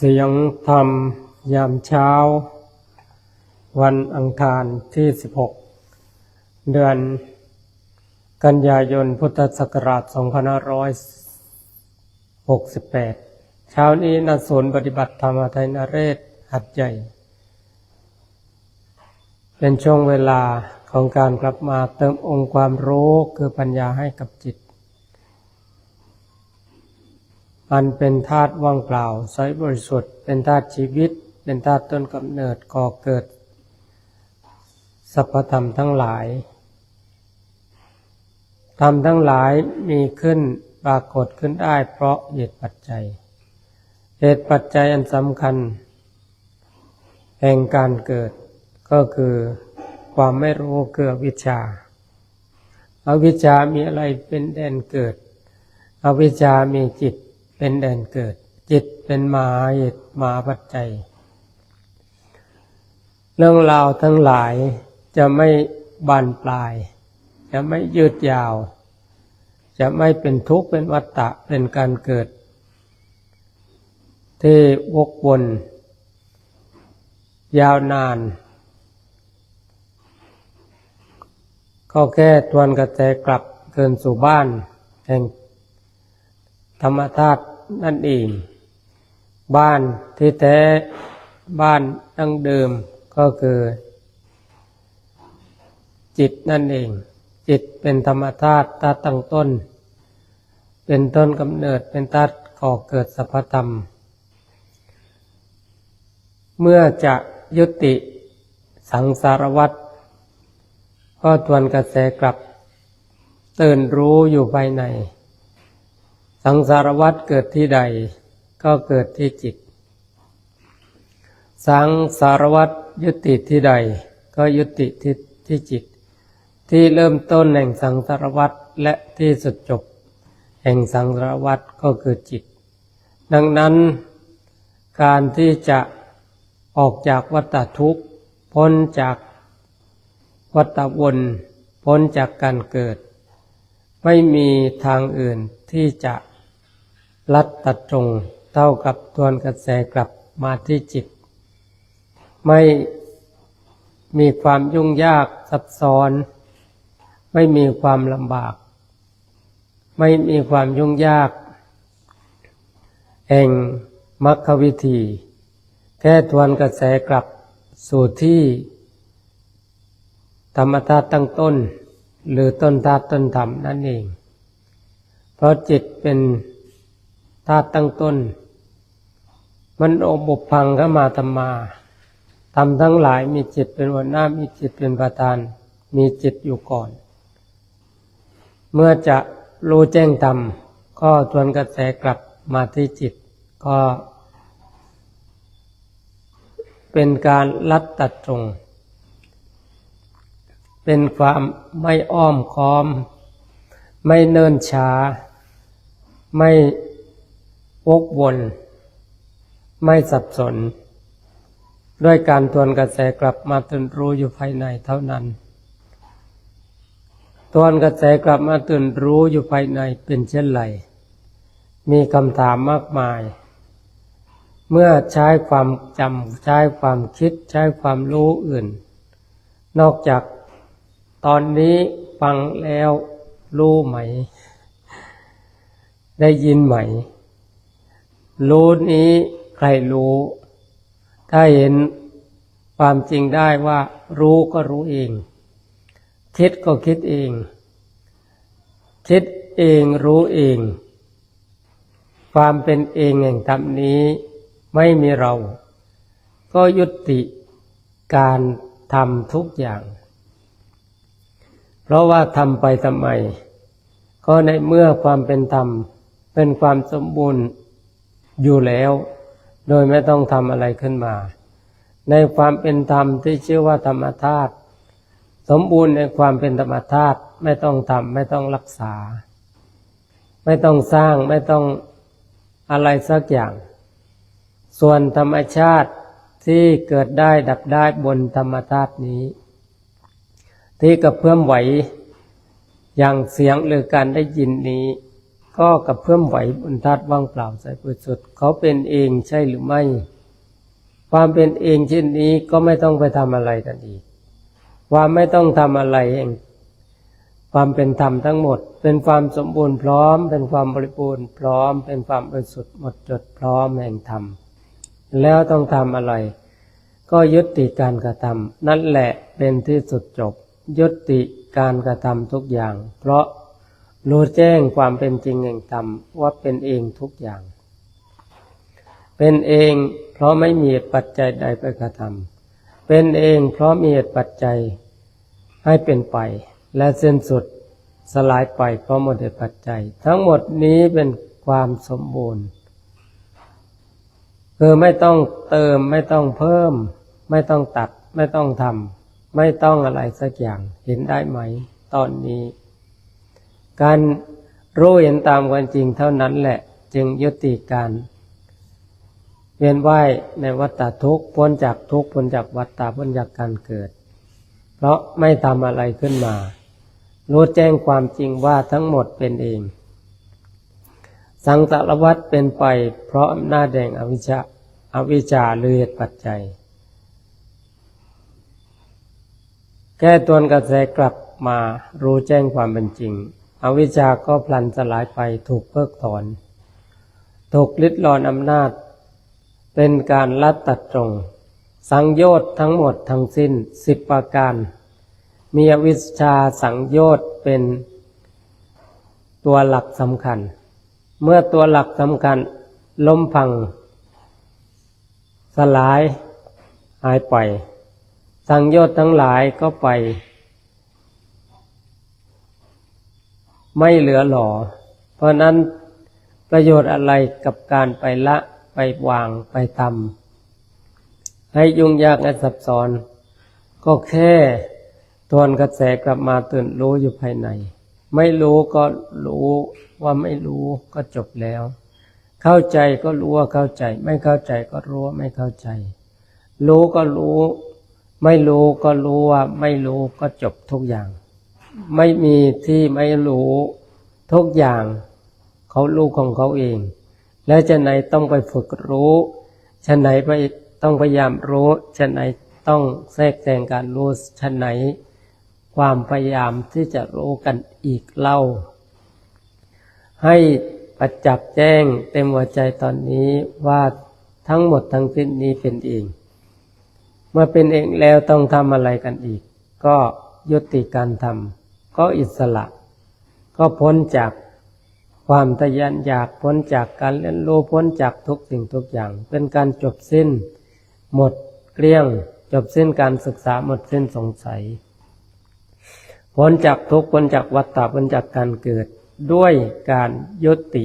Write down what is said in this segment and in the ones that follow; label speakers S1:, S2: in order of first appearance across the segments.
S1: เสียงธรรมยามเช้า วันอังคารที่ 16 เดือน กันยายนพุทธศักราช 2568 เช้านี้ณศูนย์ปฏิบัติธรรมไทยนเรศหัดใหญ่ เป็นช่วงเวลาของการกลับมาเติมองค์ความรู้คือปัญญาให้กับจิต มันเป็นธาตุว่างเปล่าใสบริสุทธิ์ เป็นธาตุชีวิต เป็นธาตุต้นกำเนิดก่อเกิดสรรพธรรมทั้งหลายธรรมทั้งหลายมีขึ้นปรากฏขึ้นได้เพราะเหตุปัจจัย เหตุปัจจัยอันสำคัญ แห่งการเกิดก็คือความไม่รู้เกือวิชาอาวิชามีอะไรเป็นแดนเกิดอวิชามีจิต เป็นแดนเกิด จิตเป็นมาเหตุมาปัจจัย เรื่องราวทั้งหลายจะไม่บานปลาย จะไม่ยืดยาว จะไม่เป็นทุกข์เป็นวัฏฏะเป็นการเกิด ที่วกวน ยาวนาน ก็แค่ทวนกระแสกลับเกินสู่บ้าน แห่ง ธรรมธาตุนั่นเอง บ้านที่แท้บ้านดั้งเดิมก็คือ จิตนั่นเอง จิตเป็นธรรมธาตุธาตุตั้งต้น เป็นต้นกำเนิดเป็นธาตุก่อเกิดสัพพธรรม เมื่อจะยุติสังสารวัฏก็ทวนกระแสกลับตื่นรู้อยู่ภายใน สังสารวัฏเกิดที่ใด ก็เกิดที่จิต สังสารวัฏยุติที่ใด ก็ยุติที่ที่จิต ที่เริ่มต้นแห่งสังสารวัฏและที่สุดจบ แห่งสังสารวัฏก็คือจิต ดังนั้นการที่จะออกจากวัฏทุกข์พ้นจากวัฏวนพ้นจากการเกิด ไม่มีทางอื่นที่จะ ลัดตัดตรงเท่ากับทวนกระแสกลับมาที่จิต ไม่มีความยุ่งยากซับซ้อน ไม่มีความลำบาก ไม่มีความยุ่งยากแห่งมรรควิธี แค่ทวนกระแสกลับสู่ที่ ธรรมธาตุตั้งต้น หรือต้นธาตุต้นธรรมนั่นเอง เพราะจิตเป็น ธาตุตั้งต้น มันอบบุพังเข้ามาธรรมาทำทั้งหลายมีจิตเป็นหัวหน้ามีจิตเป็นประธาน มีจิตอยู่ก่อน เมื่อจะรู้แจ้งธรรมก็ทวนกระแสกลับมาที่จิต ก็ เป็นการลัดตัดตรง เป็นความไม่อ้อมค้อม ไม่เนิ่นช้า ไม่ วกวน ไม่สับสน ด้วยการทวนกระแสกลับมาตื่นรู้อยู่ภายในเท่านั้นทวนกระแสกลับมาตื่นรู้อยู่ภายในเป็นเช่นไร มีคำถามมากมาย เมื่อใช้ความจำใช้ความคิดใช้ความรู้อื่น นอกจากตอนนี้ฟังแล้วรู้ไหม ได้ยินไหม รู้นี้ใครรู้ ถ้าเห็นความจริงได้ว่ารู้ก็รู้เอง คิดก็คิดเอง คิดเองรู้เอง ความเป็นเองแห่งธรรมนี้ไม่มีเรา ก็ยุติการทำทุกอย่าง เพราะว่าทำไปทำไม ก็ในเมื่อความเป็นธรรมเป็นความสมบูรณ์ อยู่แล้ว โดยไม่ต้องทำอะไรขึ้นมา ในความเป็นธรรมที่ชื่อว่าธรรมธาตุสมบูรณ์ในความเป็นธรรมธาตุไม่ต้องทำไม่ต้องรักษา ไม่ต้องสร้างไม่ต้องอะไรสักอย่าง ส่วนธรรมชาติที่เกิดได้ดับได้บนธรรมธาตุนี้ ที่กระเพื่อมไหวอย่างเสียงหรือการได้ยินนี้ ก็กระเพื่อมไหวบนธาตุว่างเปล่าใสบริสุทธิ์เขาเป็นเองใช่หรือไม่ ความเป็นเองเช่นนี้ก็ไม่ต้องไปทำอะไรกันอีกความไม่ต้องทำอะไรเอง ความเป็นธรรมทั้งหมด เป็นความสมบูรณ์พร้อม เป็นความบริบูรณ์พร้อม เป็นความบริสุทธิ์หมดจดพร้อมแห่งธรรมแล้วต้องทำอะไร ก็ยุติการกระทำนั่นแหละเป็นที่สุดจบ ยุติการกระทำทุกอย่าง เพราะ รู้แจ้งความเป็นจริงแห่งธรรมว่าเป็นเองทุกอย่าง เป็นเองเพราะไม่มีเหตุปัจจัยใดไปกระทำเป็นเองเพราะมีเหตุปัจจัยให้เป็นไป และเส้นสุดสลายไปเพราะหมดเหตุปัจจัย ทั้งหมดนี้เป็นความสมบูรณ์คือไม่ต้องเติมไม่ต้องเพิ่ม ไม่ต้องตัด ไม่ต้องทำไม่ต้องอะไรสักอย่างเห็นได้ไหม ตอนนี้ การรู้เห็นตามความจริงเท่านั้นแหละ จึงยุติการเวียนว่ายในวัฏฏทุกข์พ้นจากทุกข์พ้นจากวัฏฏะพ้นจากการเกิด เพราะไม่ทำอะไรขึ้นมา รู้แจ้งความจริงว่าทั้งหมดเป็นเอง สังสารวัฏเป็นไป เพราะอำนาแห่งอวิชชาอวิชชาหรือเหตุปัจจัย แก้ตัวกระแสกลับมารู้แจ้งความเป็นจริง อวิชชาก็พลันสลายไปถูกเพิกถอนถูกลิดรอนอำนาจ เป็นการลัดตัดตรง สังโยชน์ทั้งหมดทั้งสิ้นสิบประการ มีอวิชชาสังโยชน์เป็นตัวหลักสำคัญ เมื่อตัวหลักสำคัญล้มพัง สลายหายไป สังโยชน์ทั้งหลายก็ไป ไม่เหลือหล่อเพราะนั้นประโยชน์อะไรกับการไปละไปวางไปทำให้ยุ่งยากและซับซ้อน ก็แค่ทวนกระแสกลับมาตื่นรู้อยู่ภายใน ไม่รู้ก็รู้ว่าไม่รู้ก็จบแล้ว เข้าใจก็รู้ว่าเข้าใจ ไม่เข้าใจก็รู้ว่าไม่เข้าใจ รู้ก็รู้ ไม่รู้ก็รู้ว่าไม่รู้ก็จบทุกอย่าง ไม่มีที่ไม่รู้ทุกอย่างเขารู้ของเขาเอง แล้วจะไหนต้องไปฝึกรู้ชะไหนไปต้องพยายามรู้ชะไหนต้องแทรกแซงการรู้ชะไหน ความพยายามที่จะรู้กันอีกเล่า ให้ประจักษ์แจ้งเต็มหัวใจตอนนี้ว่าทั้งหมดทั้งสิ้นนี้เป็นเอง เมื่อเป็นเองแล้วต้องทำอะไรกันอีก ก็ยุติการทำ ก็อิสระ ก็พ้นจากความทะยานอยากพ้นจากการเรียนรู้พ้นจากทุกสิ่งทุกอย่าง เป็นการจบสิ้น หมดเกลี้ยง จบสิ้นการศึกษาหมดสิ้นสงสัย พ้นจากทุกพ้นจากวัฏฏะพ้นจากการเกิดด้วยการยุติ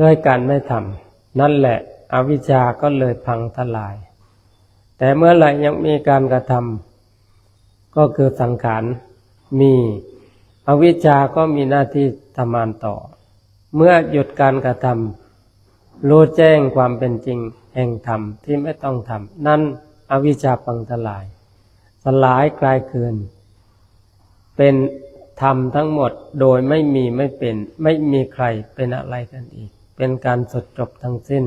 S1: ด้วยการไม่ทำนั่นแหละอวิชชาก็เลยพังทลาย แต่เมื่อไหร่ยังมีการกระทำก็คือสังขาร มี อวิชชาก็มีหน้าที่ทำงานต่อ เมื่อหยุดการกระทำรู้แจ้งความเป็นจริงแห่งธรรมที่ไม่ต้องทำนั่นอวิชชาพังทลาย สลายกลายคืน เป็นธรรมทั้งหมดโดยไม่มีไม่เป็น ไม่มีใครเป็นอะไรกันอีก เป็นการสดจบทั้งสิ้น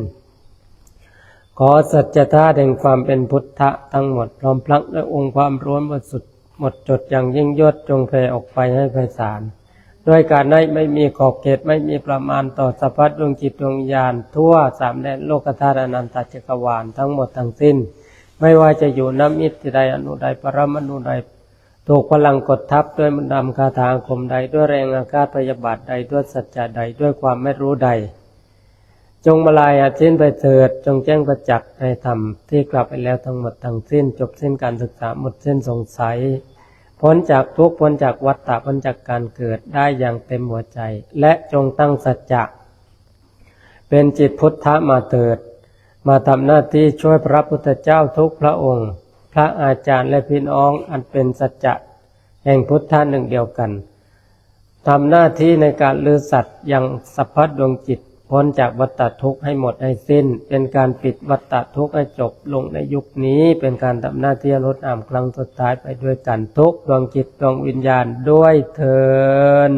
S1: ขอสัจธาแห่งความเป็นพุทธะทั้งหมดพร้อมพลังด้วยองค์ความร้วนหมดสุด หมดจดอย่างยิ่งยวดจงแผ่ออกไปให้ไพศาลด้วยการได้ไม่มีขอบเขตไม่มีประมาณต่อสรรพดวงจิตดวงญาณทั่วสามแดนโลกธาตุอนันตจักรวาลทั้งหมดทั้งสิ้น ไม่ว่าจะอยู่น้ำมิตรใดอนุใดปรมาณุใดถูกพลังกดทับด้วยมนดำคาถาอาคมใดด้วยแรงอาฆาตพยาบาทใดด้วยสัจจะใดด้วยความไม่รู้ใด จงมาลายอาชิ้นไปเถิด จงแจ้งประจักษ์ในธรรมที่กลับไปแล้วทั้งหมดทั้งสิ้น จบสิ้นการศึกษาหมดสิ้นสงสัย พ้นจากทุกพ้นจากวัฏฏะพ้นจากการเกิดได้อย่างเต็มหัวใจ และจงตั้งสัจจะเป็นจิตพุทธะมาเถิด มาทำหน้าที่ช่วยพระพุทธเจ้าทุกพระองค์ พระอาจารย์และพี่น้องอันเป็นสัจจะแห่งพุทธะหนึ่งเดียวกันทำหน้าที่ในการลือสัตว์อยังสัพพดวงจิต พ้นจากวัฏฏทุกข์ให้หมดให้สิ้น เป็นการปิดวัฏฏทุกข์ให้จบลงในยุคนี้ เป็นการทำหน้าที่ลดอ่ำครั้งสุดท้ายไปด้วยกันทุกดวงจิตดวงวิญญาณด้วยเทิน